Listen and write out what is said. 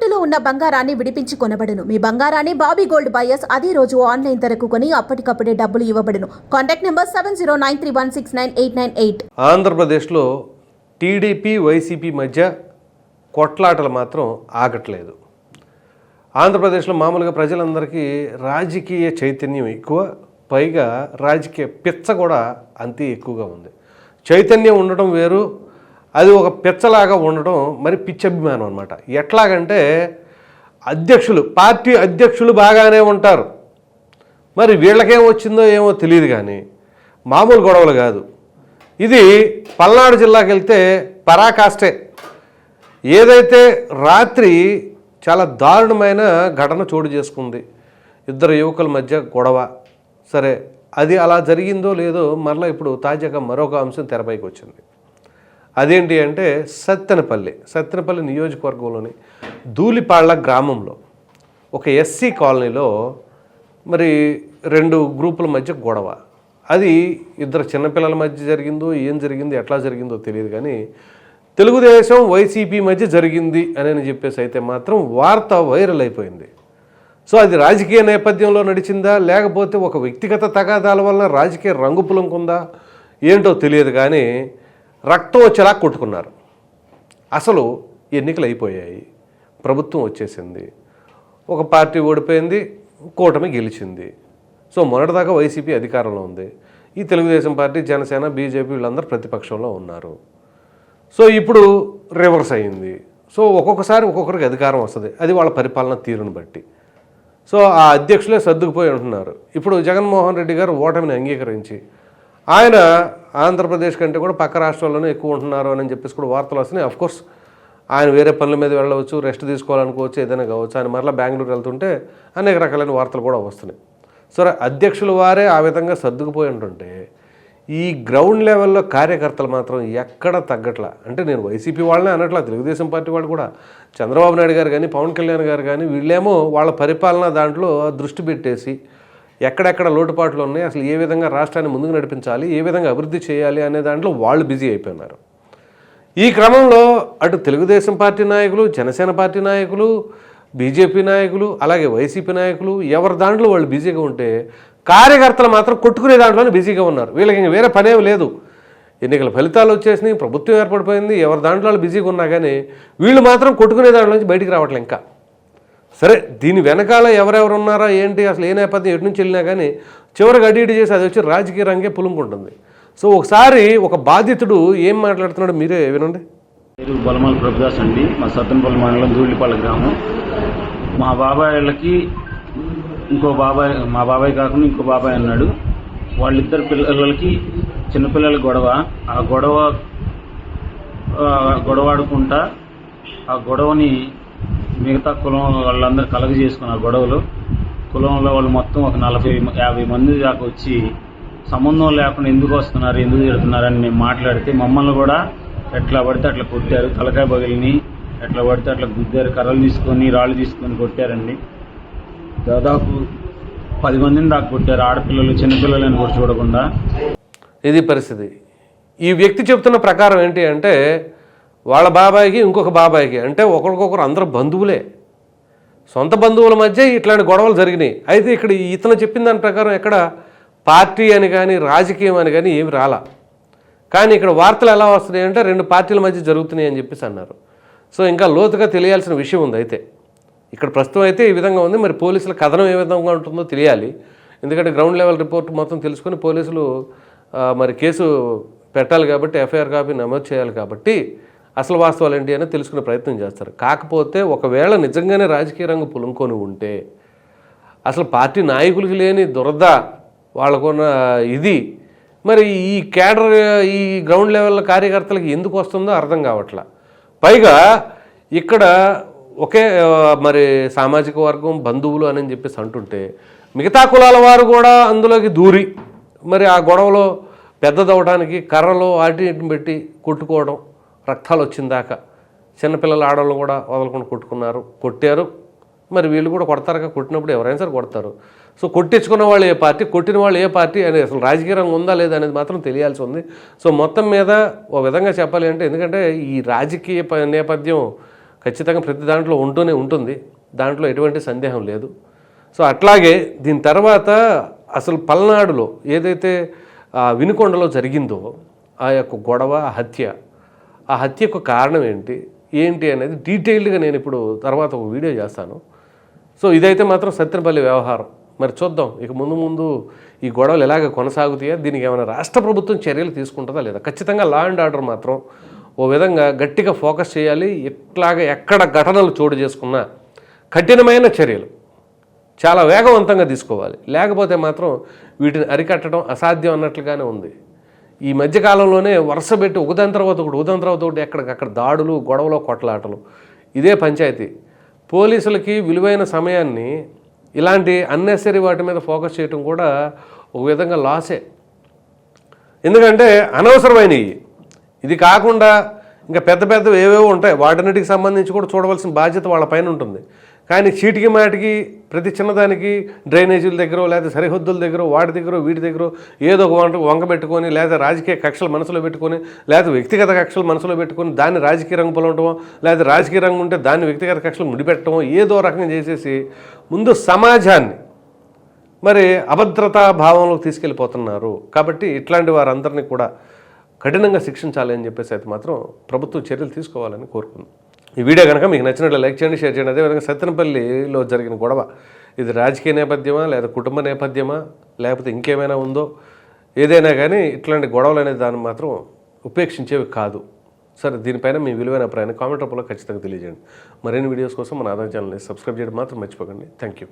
తాకట్టులో ఉన్న బంగారాన్ని విడిపించి కొనబడును. మీ బంగారాన్ని బాబీ గోల్డ్ బయర్స్ అదే రోజు ఆన్లైన్ ధరకు కొని అప్పటికప్పుడే డబ్బులు ఇవ్వబడును. Contact number seven zero nine three one six nine eight nine eight. ఆంధ్రప్రదేశ్లో టీడీపీ వైసీపీ మధ్య కొట్లాటలు మాత్రం ఆగట్లేదు. ఆంధ్రప్రదేశ్లో మామూలుగా ప్రజలందరికీ రాజకీయ చైతన్యం ఎక్కువ పైగా రాజకీయ పిచ్చ కూడా అంతే ఎక్కువగా ఉంది. చైతన్యం ఉండటం వేరు అది ఒక పిచ్చలాగా ఉండటం మరి పిచ్చభిమానం అనమాట ఎట్లాగంటే అధ్యక్షులు పార్టీ అధ్యక్షులు బాగానే ఉంటారు. మరి వీళ్ళకేం వచ్చిందో ఏమో తెలియదు కానీ మామూలు గొడవలు కాదు. ఇది పల్నాడు జిల్లాకి వెళ్తే పరాకాష్టే. ఏదైతే రాత్రి చాలా దారుణమైన ఘటన చోటు చేసుకుంది ఇద్దరు యువకుల మధ్య గొడవ సరే అది అలా జరిగిందో లేదో మరలా ఇప్పుడు తాజాగా మరొక అంశం తెరపైకి వచ్చింది. అదేంటి అంటే సత్తెనపల్లి సత్తెనపల్లి నియోజకవర్గంలోని ధూళిపాళ్ళ గ్రామంలో ఒక ఎస్సీ కాలనీలో మరి రెండు గ్రూపుల మధ్య గొడవ. అది ఇద్దరు చిన్నపిల్లల మధ్య జరిగిందో ఏం జరిగిందో ఎట్లా జరిగిందో తెలియదు కానీ తెలుగుదేశం వైసీపీ మధ్య జరిగింది అని చెప్పేసి అయితే మాత్రం వార్త వైరల్ అయిపోయింది. సో అది రాజకీయ నేపథ్యంలో నడిచిందా? లేకపోతే ఒక వ్యక్తిగత తగాదాల వలన రాజకీయ రంగు పులంకుందా? ఏంటో తెలియదు కానీ రక్తం వచ్చేలా కొట్టుకున్నారు. అసలు ఎన్నికలు అయిపోయాయి ప్రభుత్వం వచ్చేసింది. ఒక పార్టీ ఓడిపోయింది కూటమి గెలిచింది. సో మొన్నటిదాకా వైసీపీ అధికారంలో ఉంది. ఈ తెలుగుదేశం పార్టీ జనసేన బీజేపీ వీళ్ళందరూ ప్రతిపక్షంలో ఉన్నారు. సో ఇప్పుడు రివర్స్ అయింది. సో ఒక్కొక్కసారి ఒక్కొక్కరికి అధికారం వస్తుంది. అది వాళ్ళ పరిపాలన తీరును బట్టి. సో ఆ అధ్యక్షులే సర్దుకుపోయి ఉంటున్నారు. ఇప్పుడు జగన్మోహన్ రెడ్డి గారు ఓటమిని అంగీకరించి ఆయన ఆంధ్రప్రదేశ్ కంటే కూడా పక్క రాష్ట్రాల్లోనే ఎక్కువ ఉంటున్నారు అని చెప్పేసి కూడా వార్తలు వస్తున్నాయి. అఫ్ కోర్స్ ఆయన వేరే పనుల మీద వెళ్ళవచ్చు రెస్ట్ తీసుకోవాలనుకోవచ్చు ఏదైనా కావచ్చు. ఆయన మరలా బెంగళూరు వెళ్తుంటే అనేక రకాలైన వార్తలు కూడా వస్తున్నాయి. సరే అధ్యక్షుల వారే ఆ విధంగా సర్దుకుపోయి ఉంటుంటే ఈ గ్రౌండ్ లెవెల్లో కార్యకర్తలు మాత్రం ఎక్కడ తగ్గట్లా? అంటే నేను వైసీపీ వాళ్ళనే అనట్లా తెలుగుదేశం పార్టీ వాళ్ళు కూడా. చంద్రబాబు నాయుడు గారు కానీ పవన్ కళ్యాణ్ గారు కానీ వీళ్ళేమో వాళ్ళ పరిపాలన దాంట్లో దృష్టి పెట్టేసి ఎక్కడెక్కడ లోటుపాట్లు ఉన్నాయి అసలు ఏ విధంగా రాష్ట్రాన్ని ముందుకు నడిపించాలి ఏ విధంగా అభివృద్ధి చేయాలి అనే దాంట్లో వాళ్ళు బిజీ అయిపోయినారు. ఈ క్రమంలో అటు తెలుగుదేశం పార్టీ నాయకులు జనసేన పార్టీ నాయకులు బీజేపీ నాయకులు అలాగే వైసీపీ నాయకులు ఎవరి దాంట్లో వాళ్ళు బిజీగా ఉంటే కార్యకర్తలు మాత్రం కొట్టుకునే దాంట్లోనే బిజీగా ఉన్నారు. వీళ్ళకి ఇంక వేరే పనేం లేదు. ఎన్నికల ఫలితాలు వచ్చేసినాయి ప్రభుత్వం ఏర్పడిపోయింది ఎవరి దాంట్లో వాళ్ళు బిజీగా ఉన్నా కానీ వీళ్ళు మాత్రం కొట్టుకునే దాంట్లో నుంచి బయటికి రావట్లే ఇంకా. సరే దీని వెనకాల ఎవరెవరు ఉన్నారా ఏంటి అసలు ఏ నేపథ్యం ఎటు నుంచి వెళ్ళినా కానీ చివరికి అటు ఇటు చేసి అది వచ్చి రాజకీయ రంగే పులుముకుంటుంది. సో ఒకసారి ఒక బాధితుడు ఏం మాట్లాడుతున్నాడు మీరే వినండి. పేరు బలమాల ప్రభుదాస్ అండి. మా సత్తనపల్లి మండలం ధూళిపల్లి గ్రామం. మా బాబాయ్ వాళ్ళకి ఇంకో బాబాయ్ మా బాబాయ్ కాకుండా ఇంకో బాబాయ్ అన్నాడు వాళ్ళిద్దరు పిల్లలకి చిన్నపిల్లల గొడవ. ఆ గొడవ గొడవ ఆడుకుంటా ఆ గొడవని మిగతా కులం వాళ్ళందరూ కలగ చేసుకున్నారు గొడవలు కులంలో వాళ్ళు మొత్తం ఒక నలభై యాభై మంది దాకా వచ్చి సంబంధం లేకుండా ఎందుకు వస్తున్నారు ఎందుకు తిడుతున్నారని మేము మాట్లాడితే మమ్మల్ని కూడా ఎట్లా పడితే అట్లా కొట్టారు. తలకాయ బగిలిని ఎట్లా పడితే అట్లా గుద్దారు. కర్రలు తీసుకొని రాళ్ళు తీసుకొని కొట్టారండి. దాదాపు పది మందిని దాకా కొట్టారు. ఆడపిల్లలు చిన్నపిల్లలని కూడా చూడకుండా. ఇది పరిస్థితి. ఈ వ్యక్తి చెప్తున్న ప్రకారం ఏంటి అంటే వాళ్ళ బాబాయికి ఇంకొక బాబాయికి. అంటే ఒకరికొకరు అందరూ బంధువులే. సొంత బంధువుల మధ్య ఇట్లాంటి గొడవలు జరిగినాయి. అయితే ఇక్కడ ఇతను చెప్పిన దాని ప్రకారం ఎక్కడ పార్టీ అని కానీ రాజకీయం అని కానీ ఏమి రాలా. కానీ ఇక్కడ వార్తలు ఎలా వస్తున్నాయి అంటే రెండు పార్టీల మధ్య జరుగుతున్నాయి అని చెప్పేసి అన్నారు. సో ఇంకా లోతుగా తెలియాల్సిన విషయం ఉంది అయితే. ఇక్కడ ప్రస్తుతం అయితే ఈ విధంగా ఉంది. మరి పోలీసుల కథనం ఏ విధంగా ఉంటుందో తెలియాలి. ఎందుకంటే గ్రౌండ్ లెవెల్ రిపోర్ట్ మొత్తం తెలుసుకొని పోలీసులు మరి కేసు పెట్టాలి కాబట్టి ఎఫ్ఐఆర్ కాపీ నమోదు చేయాలి కాబట్టి అసలు వాస్తవాలు ఏంటి అని తెలుసుకునే ప్రయత్నం చేస్తారు. కాకపోతే ఒకవేళ నిజంగానే రాజకీయ రంగు పులుంకొని ఉంటే అసలు పార్టీ నాయకులకి లేని దురద వాళ్ళకున్న ఇది మరి ఈ కేడర్ ఈ గ్రౌండ్ లెవెల్ కార్యకర్తలకి ఎందుకు వస్తుందో అర్థం కావట్లా. పైగా ఇక్కడ ఒకే మరి సామాజిక వర్గం బంధువులు అని చెప్పేసి అంటుంటే మిగతా కులాల వారు కూడా అందులోకి దూరి మరి ఆ గొడవలో పెద్దదవడానికి కర్రలు అటు పెట్టి కొట్టుకోవడం రక్తాలు వచ్చిందాక చిన్నపిల్లల ఆడవాళ్ళు కూడా వదలకుండా కొట్టుకున్నారు. కొట్టారు. మరి వీళ్ళు కూడా కొడతారుగా? కొట్టినప్పుడు ఎవరైనా సరే కొడతారు. సో కొట్టించుకున్న వాళ్ళు ఏ పార్టీ? కొట్టిన వాళ్ళు ఏ పార్టీ అనేది అసలు రాజకీయ రంగం ఉందా లేదా అనేది మాత్రం తెలియాల్సి ఉంది. సో మొత్తం మీద ఓ విధంగా చెప్పాలి అంటే ఎందుకంటే ఈ రాజకీయ నేపథ్యం ఖచ్చితంగా ప్రతి దాంట్లో ఉంటూనే ఉంటుంది. దాంట్లో ఎటువంటి సందేహం లేదు. సో అట్లాగే దీని తర్వాత అసలు పల్నాడులో ఏదైతే ఆ వినుకొండలో జరిగిందో ఆ యొక్క గొడవ హత్య ఆ హత్యకు కారణం ఏంటి? ఏంటి అనేది డీటెయిల్డ్గా నేను ఇప్పుడు తర్వాత ఒక వీడియో చేస్తాను. సో ఇదైతే మాత్రం సత్యనపల్లి వ్యవహారం. మరి చూద్దాం. ఇక ముందు ముందు ఈ గొడవలు ఎలాగ కొనసాగుతాయా దీనికి ఏమైనా రాష్ట్ర ప్రభుత్వం చర్యలు తీసుకుంటుందా లేదా? ఖచ్చితంగా లా అండ్ ఆర్డర్ మాత్రం ఓ విధంగా గట్టిగా ఫోకస్ చేయాలి. ఎట్లాగా ఎక్కడ ఘటనలు చోటు చేసుకున్నా కఠినమైన చర్యలు చాలా వేగవంతంగా తీసుకోవాలి. లేకపోతే మాత్రం వీటిని అరికట్టడం అసాధ్యం అన్నట్లుగానే ఉంది. ఈ మధ్యకాలంలోనే వరుస పెట్టి ఒకదాని తర్వాత ఒకటి ఒకదాని తర్వాత ఒకటి ఎక్కడికక్కడ దాడులు గొడవలు కొట్లాటలు. ఇదే పంచాయతీ. పోలీసులకి విలువైన సమయాన్ని ఇలాంటి అన్నెసరీ వాటి మీద ఫోకస్ చేయటం కూడా ఒక విధంగా లాసే ఎందుకంటే అనవసరమైనవి. ఇది కాకుండా ఇంకా పెద్ద పెద్దవి ఏవేవో ఉంటాయి. వాటన్నిటికి సంబంధించి కూడా చూడవలసిన బాధ్యత వాళ్ళ పైన ఉంటుంది. కానీ చీటికి మాటికి ప్రతి చిన్నదానికి డ్రైనేజీల దగ్గర లేదా సరిహద్దుల దగ్గర వాటి దగ్గర వీటి దగ్గర ఏదో ఒక వంట వంక పెట్టుకొని లేదా రాజకీయ కక్షలు మనసులో పెట్టుకొని లేదా వ్యక్తిగత కక్షలు మనసులో పెట్టుకొని దాన్ని రాజకీయ రంగు పొలవటమో లేదా రాజకీయ రంగు ఉంటే దాన్ని వ్యక్తిగత కక్షలు ముడిపెట్టడమో ఏదో రకంగా చేసేసి ముందు సమాజాన్ని మరి అభద్రతా భావంలోకి తీసుకెళ్ళిపోతున్నారు. కాబట్టి ఇట్లాంటి వారందరినీ కూడా కఠినంగా శిక్షించాలి అని చెప్పేసి అయితే మాత్రం ప్రభుత్వం చర్యలు తీసుకోవాలని కోరుకుంది. ఈ వీడియో కనుక మీకు నచ్చినట్లు లైక్ చేయండి షేర్ చేయండి. అదేవిధంగా సత్తెనపల్లిలో జరిగిన గొడవ ఇది రాజకీయ నేపథ్యమా లేదా కుటుంబ నేపథ్యమా లేకపోతే ఇంకేమైనా ఉందో? ఏదైనా కానీ ఇట్లాంటి గొడవలు అనేది దాన్ని మాత్రం ఉపేక్షించేవి కాదు. సరే దీనిపైన మీ విలువైన అభిప్రాయాన్ని కామెంట్ రూపంలో ఖచ్చితంగా తెలియజేయండి. మరిన్ని వీడియోస్ కోసం మన ఆదాయ ఛానల్ని సబ్స్క్రైబ్ చేయడం మాత్రం మర్చిపోకండి. Thank you